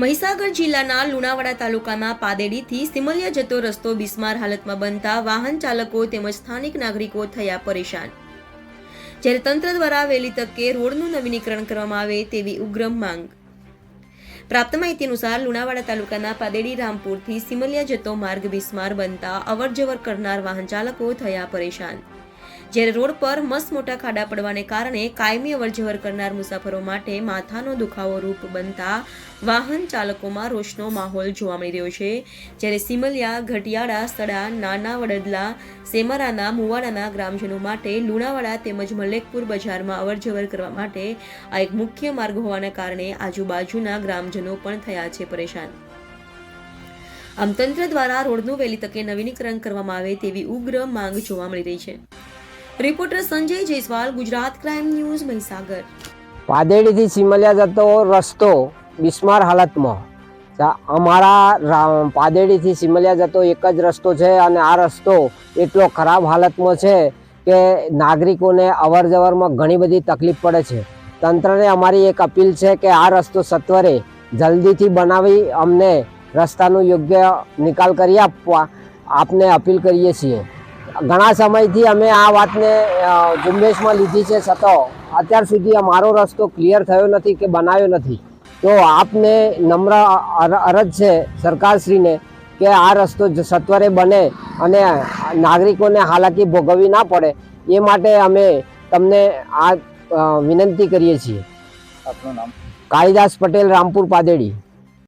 મહીસાગર જિલ્લાના લુણાવાડા તાલુકાના પાદેડીથી સિમલિયા જતો રસ્તો બિસ્માર હાલતમાં બનતા વાહન ચાલકો તેમજ સ્થાનિક નાગરિકો થયા પરેશાન. જ્યારે તંત્ર દ્વારા વહેલી તકે રોડનું નવીનીકરણ કરવામાં આવે તેવી ઉગ્ર માંગ. પ્રાપ્ત માહિતી અનુસાર લુણાવાડા તાલુકાના પાદેડી રામપુરથી સિમલિયા જતો માર્ગ બિસ્માર બનતા અવરજવર કરનાર વાહન ચાલકો થયા પરેશાન. જ્યારે રોડ પર મસ્ત મોટા ખાડા પડવાને કારણે કાયમી અવરજવર કરનાર મુસાફરો માટે માથાનો દુખાવો રૂપ બનતા વાહન ચાલકોમાં રોષનો માહોલ જોવા મળી રહ્યો છે. જ્યારે સિમલિયા, ઘટિયાળા, સડા, નાના વડદલા, સેમરાના, મુવાડાના ગ્રામજનો માટે લુણાવાડા તેમજ મલેકપુર બજારમાં અવરજવર કરવા માટે આ એક મુખ્ય માર્ગ હોવાના કારણે આજુબાજુના ગ્રામજનો પણ થયા છે પરેશાન. આમ તંત્ર દ્વારા રોડનું વહેલી તકે નવીનીકરણ કરવામાં આવે તેવી ઉગ્ર માંગ જોવા મળી રહી છે. Reporter Sanjay Jaiswal, Gujarat crime news Mahisagar. પાદેડીથી Simliya જતો રસ્તો બિસ્માર હાલતમાં. અમારા પાદેડીથી સિમલિયા જતો એક જ રસ્તો છે અને આ રસ્તો એટલો ખરાબ હાલતમાં છે કે નાગરિકોને અવર જવરમાં ઘણી બધી તકલીફ પડે છે. તંત્રને અમારી એક અપીલ છે કે આ રસ્તો સત્વરે જલ્દીથી બનાવી અમને રસ્તાનો યોગ્ય નિકાલ કરી આપવા, આપને અપીલ કરીએ છીએ. ઘણા સમયથી અમે આ વાતને ઝુંબેશમાં લીધી છે છતાં અત્યાર સુધી અમારો રસ્તો ક્લિયર થયો નથી કે બનાવ્યો નથી. તો આપને નમ્ર અરજ છે સરકારશ્રીને કે આ રસ્તો સત્વરે બને અને નાગરિકોને હાલાકી ભોગવવી ના પડે એ માટે અમે તમને આ વિનંતી કરીએ છીએ. આપનું નામ? કાળીદાસ પટેલ રામપુર પાદેડી.